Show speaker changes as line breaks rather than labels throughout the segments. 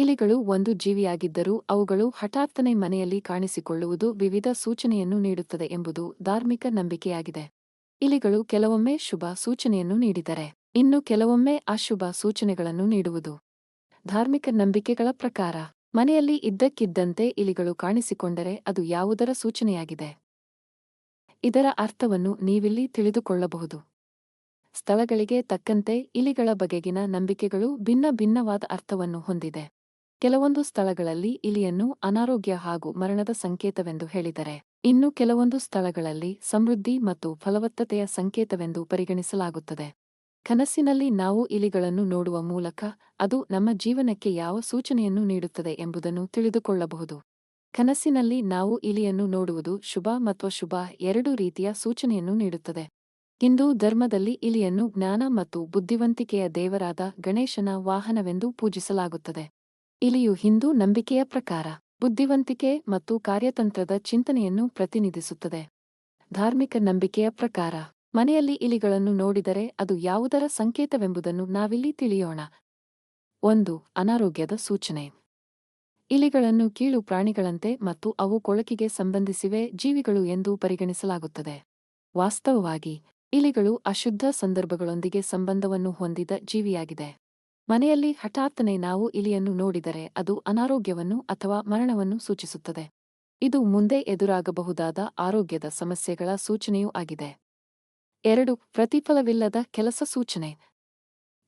ಇಲಿಗಳು ಒಂದು ಜೀವಿಯಾಗಿದ್ದರೂ ಅವುಗಳು ಹಠಾತ್ತನೆ ಮನೆಯಲ್ಲಿ ಕಾಣಿಸಿಕೊಳ್ಳುವುದು ವಿವಿಧ ಸೂಚನೆಯನ್ನು ನೀಡುತ್ತದೆ ಎಂಬುದು ಧಾರ್ಮಿಕ ನಂಬಿಕೆಯಾಗಿದೆ. ಇಲಿಗಳು ಕೆಲವೊಮ್ಮೆ ಶುಭ ಸೂಚನೆಯನ್ನು ನೀಡಿದರೆ, ಇನ್ನು ಕೆಲವೊಮ್ಮೆ ಅಶುಭ ಸೂಚನೆಗಳನ್ನು ನೀಡುವುದು. ಧಾರ್ಮಿಕ ನಂಬಿಕೆಗಳ ಪ್ರಕಾರ, ಮನೆಯಲ್ಲಿ ಇದ್ದಕ್ಕಿದ್ದಂತೆ ಇಲಿಗಳು ಕಾಣಿಸಿಕೊಂಡರೆ ಅದು ಯಾವುದರ ಸೂಚನೆಯಾಗಿದೆ? ಇದರ ಅರ್ಥವನ್ನು ನೀವಿಲ್ಲಿ ತಿಳಿದುಕೊಳ್ಳಬಹುದು. ಸ್ಥಳಗಳಿಗೆ ತಕ್ಕಂತೆ ಇಲಿಗಳ ಬಗೆಗಿನ ನಂಬಿಕೆಗಳು ಭಿನ್ನ ಭಿನ್ನವಾದ ಅರ್ಥವನ್ನು ಹೊಂದಿದೆ. ಕೆಲವೊಂದು ಸ್ಥಳಗಳಲ್ಲಿ ಇಲಿಯನ್ನು ಅನಾರೋಗ್ಯ ಹಾಗೂ ಮರಣದ ಸಂಕೇತವೆಂದು ಹೇಳಿದರೆ, ಇನ್ನು ಕೆಲವೊಂದು ಸ್ಥಳಗಳಲ್ಲಿ ಸಮೃದ್ಧಿ ಮತ್ತು ಫಲವತ್ತತೆಯ ಸಂಕೇತವೆಂದು ಪರಿಗಣಿಸಲಾಗುತ್ತದೆ. ಕನಸಿನಲ್ಲಿ ನಾವು ಇಲಿಗಳನ್ನು ನೋಡುವ ಮೂಲಕ ಅದು ನಮ್ಮ ಜೀವನಕ್ಕೆ ಯಾವ ಸೂಚನೆಯನ್ನು ನೀಡುತ್ತದೆ ಎಂಬುದನ್ನು ತಿಳಿದುಕೊಳ್ಳಬಹುದು. ಕನಸಿನಲ್ಲಿ ನಾವು ಇಲಿಯನ್ನು ನೋಡುವುದು ಶುಭ ಮತ್ತು ಶುಭ ಎರಡು ರೀತಿಯ ಸೂಚನೆಯನ್ನು ನೀಡುತ್ತದೆ. ಹಿಂದೂ ಧರ್ಮದಲ್ಲಿ ಇಲಿಯನ್ನು ಜ್ಞಾನ ಮತ್ತು ಬುದ್ಧಿವಂತಿಕೆಯ ದೇವರಾದ ಗಣೇಶನ ವಾಹನವೆಂದು ಪೂಜಿಸಲಾಗುತ್ತದೆ. ಇಲಿಯು ಹಿಂದೂ ನಂಬಿಕೆಯ ಪ್ರಕಾರ, ಬುದ್ಧಿವಂತಿಕೆ ಮತ್ತು ಕಾರ್ಯತಂತ್ರದ ಚಿಂತನೆಯನ್ನು ಪ್ರತಿನಿಧಿಸುತ್ತದೆ. ಧಾರ್ಮಿಕ ನಂಬಿಕೆಯ ಪ್ರಕಾರ, ಮನೆಯಲ್ಲಿ ಇಲಿಗಳನ್ನು ನೋಡಿದರೆ ಅದು ಯಾವುದರ ಸಂಕೇತವೆಂಬುದನ್ನು ನಾವಿಲ್ಲಿ ತಿಳಿಯೋಣ. ಒಂದು, ಅನಾರೋಗ್ಯದ ಸೂಚನೆ. ಇಲಿಗಳನ್ನು ಕೀಳು ಪ್ರಾಣಿಗಳಂತೆ ಮತ್ತು ಅವು ಕೊಳಕಿಗೆ ಸಂಬಂಧಿಸಿವೆ ಜೀವಿಗಳು ಎಂದು ಪರಿಗಣಿಸಲಾಗುತ್ತದೆ. ವಾಸ್ತವವಾಗಿ, ಇಲಿಗಳು ಅಶುದ್ಧ ಸಂದರ್ಭಗಳೊಂದಿಗೆ ಸಂಬಂಧವನ್ನು ಹೊಂದಿದ ಜೀವಿಯಾಗಿದೆ. ಮನೆಯಲ್ಲಿ ಹಠಾತ್ತನೆ ನಾವು ಇಲಿಯನ್ನು ನೋಡಿದರೆ ಅದು ಅನಾರೋಗ್ಯವನ್ನು ಅಥವಾ ಮರಣವನ್ನು ಸೂಚಿಸುತ್ತದೆ. ಇದು ಮುಂದೆ ಎದುರಾಗಬಹುದಾದ ಆರೋಗ್ಯದ ಸಮಸ್ಯೆಗಳ ಸೂಚನೆಯೂ ಆಗಿದೆ. ಎರಡು, ಪ್ರತಿಫಲವಿಲ್ಲದ ಕೆಲಸ ಸೂಚನೆ.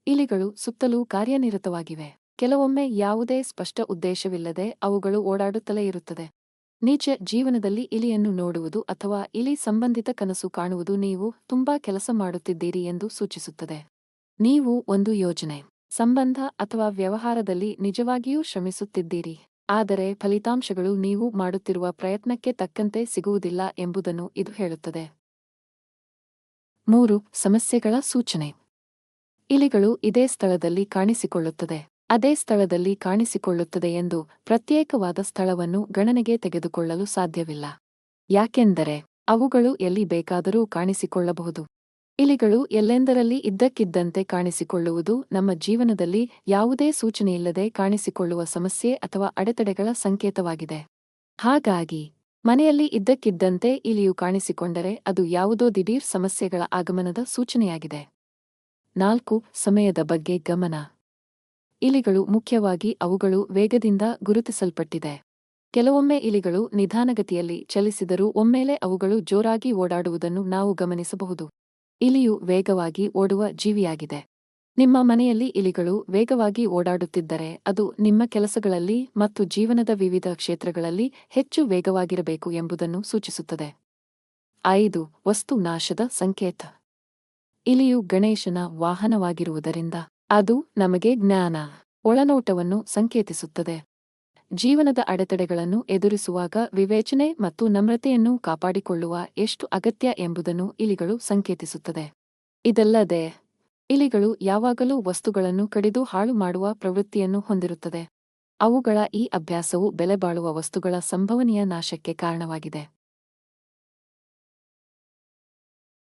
ಇಲಿಗಳು ಸುತ್ತಲೂ ಕಾರ್ಯನಿರತವಾಗಿವೆ. ಕೆಲವೊಮ್ಮೆ ಯಾವುದೇ ಸ್ಪಷ್ಟ ಉದ್ದೇಶವಿಲ್ಲದೆ ಅವುಗಳು ಓಡಾಡುತ್ತಲೇ ಇರುತ್ತದೆ. ನೀಚ ಜೀವನದಲ್ಲಿ ಇಲಿಯನ್ನು ನೋಡುವುದು ಅಥವಾ ಇಲಿ ಸಂಬಂಧಿತ ಕನಸು ಕಾಣುವುದು ನೀವು ತುಂಬಾ ಕೆಲಸ ಮಾಡುತ್ತಿದ್ದೀರಿ ಎಂದು ಸೂಚಿಸುತ್ತದೆ. ನೀವು ಒಂದು ಯೋಜನೆ. ಸಂಬಂಧ ಅಥವಾ ವ್ಯವಹಾರದಲ್ಲಿ ನಿಜವಾಗಿಯೂ ಶ್ರಮಿಸುತ್ತಿದ್ದೀರಿ. ಆದರೆ ಫಲಿತಾಂಶಗಳು ನೀವು ಮಾಡುತ್ತಿರುವ ಪ್ರಯತ್ನಕ್ಕೆ ತಕ್ಕಂತೆ ಸಿಗುವುದಿಲ್ಲ ಎಂಬುದನ್ನು ಇದು ಹೇಳುತ್ತದೆ. ಮೂರು, ಸಮಸ್ಯೆಗಳ ಸೂಚನೆ. ಇಲಿಗಳು ಇದೇ ಸ್ಥಳದಲ್ಲಿ ಕಾಣಿಸಿಕೊಳ್ಳುತ್ತದೆ. ಅದೇ ಸ್ಥಳದಲ್ಲಿ ಕಾಣಿಸಿಕೊಳ್ಳುತ್ತದೆ ಎಂದು ಪ್ರತ್ಯೇಕವಾದ ಸ್ಥಳವನ್ನು ಗಣನೆಗೆ ತೆಗೆದುಕೊಳ್ಳಲು ಸಾಧ್ಯವಿಲ್ಲ. ಯಾಕೆಂದರೆ ಅವುಗಳು ಎಲ್ಲಿ ಬೇಕಾದರೂ ಕಾಣಿಸಿಕೊಳ್ಳಬಹುದು. ಇಲಿಗಳು ಎಲ್ಲೆಂದರಲ್ಲಿ ಇದ್ದಕ್ಕಿದ್ದಂತೆ ಕಾಣಿಸಿಕೊಳ್ಳುವುದು ನಮ್ಮ ಜೀವನದಲ್ಲಿ ಯಾವುದೇ ಸೂಚನೆಯಿಲ್ಲದೆ ಕಾಣಿಸಿಕೊಳ್ಳುವ ಸಮಸ್ಯೆ ಅಥವಾ ಅಡೆತಡೆಗಳ ಸಂಕೇತವಾಗಿದೆ. ಹಾಗಾಗಿ, ಮನೆಯಲ್ಲಿ ಇದ್ದಕ್ಕಿದ್ದಂತೆ ಇಲಿಯು ಕಾಣಿಸಿಕೊಂಡರೆ ಅದು ಯಾವುದೋ ದಿಢೀರ್ ಸಮಸ್ಯೆಗಳ ಆಗಮನದ ಸೂಚನೆಯಾಗಿದೆ. ನಾಲ್ಕು, ಸಮಯದ ಬಗ್ಗೆ ಗಮನ. ಇಲಿಗಳು ಮುಖ್ಯವಾಗಿ ಅವುಗಳು ವೇಗದಿಂದ ಗುರುತಿಸಲ್ಪಟ್ಟಿದೆ. ಕೆಲವೊಮ್ಮೆ ಇಲಿಗಳು ನಿಧಾನಗತಿಯಲ್ಲಿ ಚಲಿಸಿದರೂ ಒಮ್ಮೆಲೆ ಅವುಗಳು ಜೋರಾಗಿ ಓಡಾಡುವುದನ್ನು ನಾವು ಗಮನಿಸಬಹುದು. ಇಲಿಯು ವೇಗವಾಗಿ ಓಡುವ ಜೀವಿಯಾಗಿದೆ. ನಿಮ್ಮ ಮನೆಯಲ್ಲಿ ಇಲಿಗಳು ವೇಗವಾಗಿ ಓಡಾಡುತ್ತಿದ್ದರೆ ಅದು ನಿಮ್ಮ ಕೆಲಸಗಳಲ್ಲಿ ಮತ್ತು ಜೀವನದ ವಿವಿಧ ಕ್ಷೇತ್ರಗಳಲ್ಲಿ ಹೆಚ್ಚು ವೇಗವಾಗಿರಬೇಕು ಎಂಬುದನ್ನು ಸೂಚಿಸುತ್ತದೆ. ಐದು, ವಸ್ತು ನಾಶದ ಸಂಕೇತ. ಇಲಿಯು ಗಣೇಶನ ವಾಹನವಾಗಿರುವುದರಿಂದ ಅದು ನಮಗೆ ಜ್ಞಾನ, ಒಳನೋಟವನ್ನು ಸಂಕೇತಿಸುತ್ತದೆ. ಜೀವನದ ಅಡೆತಡೆಗಳನ್ನು ಎದುರಿಸುವಾಗ ವಿವೇಚನೆ ಮತ್ತು ನಮ್ರತೆಯನ್ನು ಕಾಪಾಡಿಕೊಳ್ಳುವ ಎಷ್ಟು ಅಗತ್ಯ ಎಂಬುದನ್ನು ಇಲಿಗಳು ಸಂಕೇತಿಸುತ್ತದೆ. ಇದಲ್ಲದೆ, ಇಲಿಗಳು ಯಾವಾಗಲೂ ವಸ್ತುಗಳನ್ನು ಕಡಿದು ಹಾಳು ಮಾಡುವ ಪ್ರವೃತ್ತಿಯನ್ನು ಹೊಂದಿರುತ್ತದೆ. ಅವುಗಳ ಈ ಅಭ್ಯಾಸವು ಬೆಲೆಬಾಳುವ ವಸ್ತುಗಳ ಸಂಭವನೀಯ ನಾಶಕ್ಕೆ ಕಾರಣವಾಗಿದೆ.